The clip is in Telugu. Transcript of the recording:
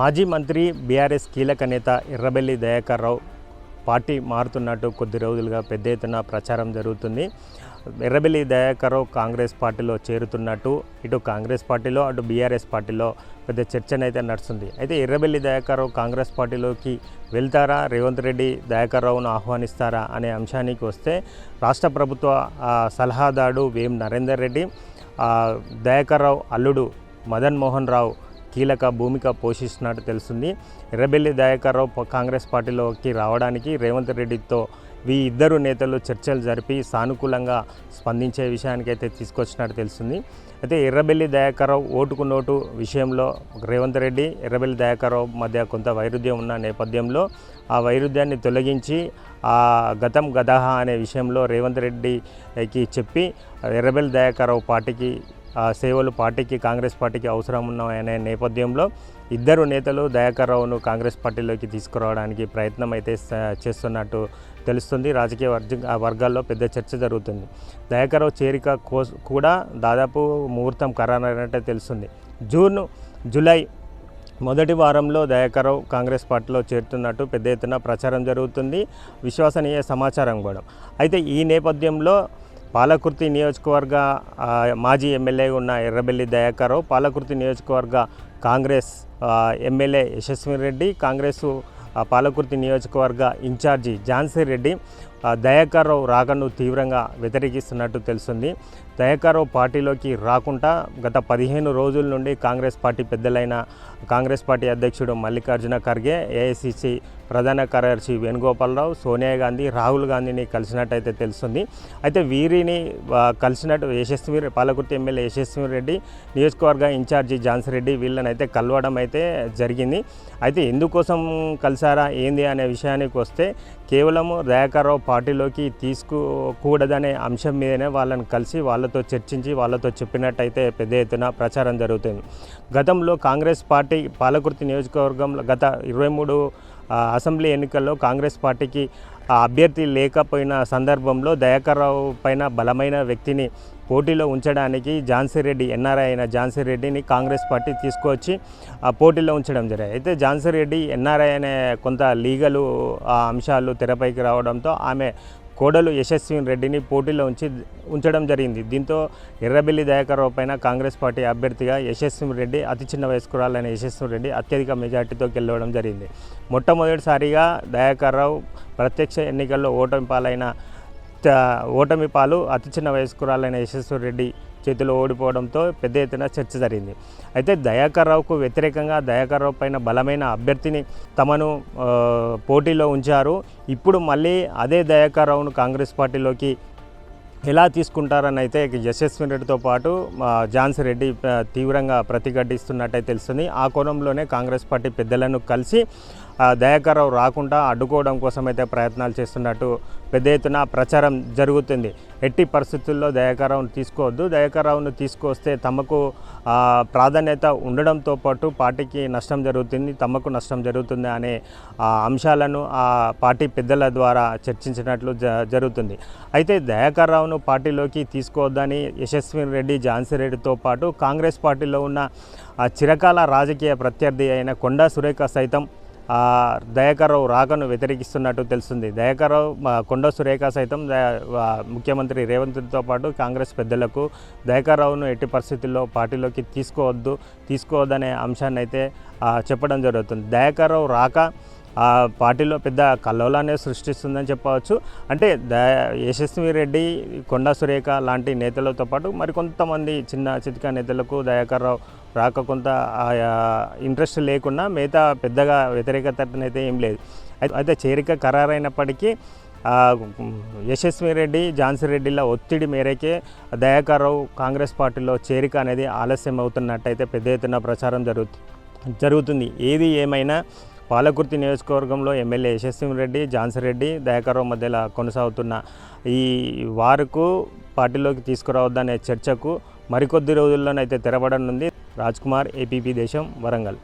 మాజీ మంత్రి బీఆర్ఎస్ కీలక నేత ఎర్రబెల్లి దయాకర్ రావు పార్టీ మారుతున్నట్టు కొద్ది రోజులుగా పెద్ద ఎత్తున ప్రచారం జరుగుతుంది. ఎర్రబెల్లి దయాకర్ రావు కాంగ్రెస్ పార్టీలో చేరుతున్నట్టు ఇటు కాంగ్రెస్ పార్టీలో అటు బీఆర్ఎస్ పార్టీలో పెద్ద చర్చనైతే నడుస్తుంది. అయితే ఎర్రబెల్లి దయాకర్ రావు కాంగ్రెస్ పార్టీలోకి వెళ్తారా? రేవంత్ రెడ్డి దయాకర్ రావును ఆహ్వానిస్తారా అనే అంశానికి వస్తే రాష్ట్ర ప్రభుత్వ సలహాదారు వేం నరేందర్ రెడ్డి దయాకర్ రావు అల్లుడు మదన్ మోహన్ రావు కీలక భూమిక పోషిస్తున్నట్టు తెలుస్తుంది. ఎర్రబెల్లి దయాకర్రావు కాంగ్రెస్ పార్టీలోకి రావడానికి రేవంత్ రెడ్డితో వీ ఇద్దరు నేతలు చర్చలు జరిపి సానుకూలంగా స్పందించే విషయానికైతే తీసుకొచ్చినట్టు తెలుస్తుంది. అయితే ఎర్రబెల్లి దయాకర్రావు ఓటుకు నోటు విషయంలో రేవంత్ రెడ్డి ఎర్రబెల్లి దయాకర్రావు మధ్య కొంత వైరుధ్యం ఉన్న నేపథ్యంలో ఆ వైరుధ్యాన్ని తొలగించి ఆ గతం గదహ అనే విషయంలో రేవంత్ రెడ్డికి చెప్పి ఎర్రబెల్లి దయాకర్రావు పార్టీకి సేవలు పార్టీకి కాంగ్రెస్ పార్టీకి అవసరం ఉన్నాయనే నేపథ్యంలో ఇద్దరు నేతలు దయాకర్ రావును కాంగ్రెస్ పార్టీలోకి తీసుకురావడానికి ప్రయత్నం అయితే చేస్తున్నట్టు తెలుస్తుంది. రాజకీయ వర్గ ఆ వర్గాల్లో పెద్ద చర్చ జరుగుతుంది. దయాకర్ రావు చేరిక కో కూడా దాదాపు ముహూర్తం ఖరారైనట్టే తెలుస్తుంది. జూన్ జూలై మొదటి వారంలో దయాకరావు కాంగ్రెస్ పార్టీలో చేరుతున్నట్టు పెద్ద ఎత్తున ప్రచారం జరుగుతుంది. విశ్వసనీయ సమాచారం కూడా. అయితే ఈ నేపథ్యంలో పాలకుర్తి నియోజకవర్గ మాజీ ఎమ్మెల్యే ఉన్న ఎర్రబెల్లి దయాకరావు పాలకుర్తి నియోజకవర్గ Congress MLA Yashasvi Reddy Congress Palakurthi నియోజకవర్గ ఇన్ఛార్జి ఝాన్సీ రెడ్డి దయాకర్రావు రాకను తీవ్రంగా వ్యతిరేకిస్తున్నట్టు తెలుస్తుంది. దయాకర్రావు పార్టీలోకి రాకుండా గత పదిహేను రోజుల నుండి కాంగ్రెస్ పార్టీ పెద్దలైన కాంగ్రెస్ పార్టీ అధ్యక్షుడు మల్లికార్జున ఖర్గే ఏఐసిసి ప్రధాన కార్యదర్శి వేణుగోపాలరావు సోనియా గాంధీ రాహుల్ గాంధీని కలిసినట్టయితే తెలుస్తుంది. అయితే వీరిని కలిసినట్టు యశస్వి పాలకుర్తి ఎమ్మెల్యే యశస్వి రెడ్డి నియోజకవర్గ ఇన్ఛార్జి జాన్సీ రెడ్డి వీళ్ళని అయితే కలవడం అయితే జరిగింది. అయితే ఎందుకోసం కలిసారా ఏంది అనే విషయానికి వస్తే కేవలము దయాకర్రావు పార్టీలోకి తీసుకోకూడదనే అంశం మీదనే వాళ్ళని కలిసి వాళ్ళతో చర్చించి వాళ్ళతో చెప్పినట్టయితే పెద్ద ఎత్తున ప్రచారం జరుగుతుంది. గతంలో కాంగ్రెస్ పార్టీ పాలకుర్తి నియోజకవర్గంలో గత ఇరవై మూడు అసెంబ్లీ ఎన్నికల్లో కాంగ్రెస్ పార్టీకి అభ్యర్థి లేకపోయిన సందర్భంలో దయాకర్రావు పైన బలమైన వ్యక్తిని పోటీలో ఉంచడానికి ఝాన్సీ రెడ్డి ఎన్ఆర్ఐ అయిన ఝాన్సీ రెడ్డిని కాంగ్రెస్ పార్టీ తీసుకొచ్చి ఆ పోటీలో ఉంచడం జరిగింది. అయితే ఝాన్సీ రెడ్డి ఎన్ఆర్ఐ అనే కొంత లీగలు ఆ అంశాలు తెరపైకి రావడంతో ఆమె కోడలు యశస్విని రెడ్డిని పోటీలో ఉంచి ఉంచడం జరిగింది. దీంతో ఎర్రబెల్లి దయాకర్రావు పైన కాంగ్రెస్ పార్టీ అభ్యర్థిగా యశస్వి రెడ్డి అతి చిన్న వయస్కురాలైన యశస్వి రెడ్డి అత్యధిక మెజార్టీతో గెలవడం జరిగింది. మొట్టమొదటిసారిగా దయాకర్రావు ప్రత్యక్ష ఎన్నికల్లో ఓటమి పాలైన త- ఓటమి పాలు అతి చిన్న వయస్కురాలైన యశస్వి రెడ్డి చేతిలో ఓడిపోవడంతో పెద్ద ఎత్తున చర్చ జరిగింది. అయితే దయాకర్ రావుకు వ్యతిరేకంగా దయాకర్ రావు పైన బలమైన అభ్యర్థిని తమను పోటీలో ఉంచారు. ఇప్పుడు మళ్ళీ అదే దయాకర్ రావును కాంగ్రెస్ పార్టీలోకి ఎలా తీసుకుంటారని అయితే యశస్వి రెడ్డితో పాటు ఆ, ఝాన్సీ రెడ్డి తీవ్రంగా ప్రతిఘటిస్తున్నట్టయితే తెలుస్తుంది. ఆ కోణంలోనే కాంగ్రెస్ పార్టీ పెద్దలను కలిసి ఆ, రాకుండా అడ్డుకోవడం కోసం అయితే ప్రయత్నాలు చేస్తున్నట్టు పెద్ద ఎత్తున ప్రచారం జరుగుతుంది. ఎట్టి పరిస్థితుల్లో దయాకర్రావును తీసుకోవద్దు. దయాకర్రావును తీసుకొస్తే తమకు ప్రాధాన్యత ఉండడంతో పాటు పార్టీకి నష్టం జరుగుతుంది తమకు నష్టం జరుగుతుంది అనే ఆ, అంశాలను ఆ పార్టీ పెద్దల ద్వారా చర్చించినట్లు జ జరుగుతుంది. అయితే దయాకర్ రావును పార్టీలోకి తీసుకోవద్దని యశస్వి రెడ్డి ఝాన్సీ రెడ్డితో పాటు కాంగ్రెస్ పార్టీలో ఉన్న చిరకాల రాజకీయ ప్రత్యర్థి అయిన కొండా సురేఖ సైతం ఆ, దయాకర్ రావు రాకను వ్యతిరేకిస్తున్నట్టు తెలుస్తుంది. దయాకర్ కొండ సురేఖ సైతం ద- ముఖ్యమంత్రి రేవంత్తో పాటు కాంగ్రెస్ పెద్దలకు దయాకర్రావును ఎట్టి పరిస్థితుల్లో పార్టీలోకి తీసుకోవద్దు తీసుకోవద్దనే అంశాన్ని అయితే చెప్పడం జరుగుతుంది. దయాకర్రావు రాక ఆ పార్టీలో పెద్ద కల్లోలానే సృష్టిస్తుందని చెప్పవచ్చు. అంటే ద యశస్వి రెడ్డి కొండా సురేఖ లాంటి నేతలతో పాటు మరికొంతమంది చిన్న చితిక నేతలకు దయాకర్ రావు రాక కొంత ఇంట్రెస్ట్ లేకున్నా మిగతా పెద్దగా వ్యతిరేకత అయితే ఏం లేదు. అయితే- అయితే చేరిక ఖరారైనప్పటికీ యశస్వి రెడ్డి ఝాన్సీ రెడ్డిల ఒత్తిడి మేరకే దయాకర్ రావు కాంగ్రెస్ పార్టీలో చేరిక అనేది ఆలస్యం అవుతున్నట్టయితే పెద్ద ఎత్తున ప్రచారం జరుగుతుంది జరుగుతుంది. ఏది ఏమైనా పాలకుర్తి నియోజకవర్గంలో ఎమ్మెల్యే యశస్వి రెడ్డి జాన్సన్ రెడ్డి దయాకరావు మధ్యలో కొనసాగుతున్న ఈ వారకు పార్టీలోకి తీసుకురావద్దనే చర్చకు మరికొద్ది రోజుల్లోనైతే తెరబడనుంది రాజ్ కుమార్ ఏపీపీ దేశం వరంగల్.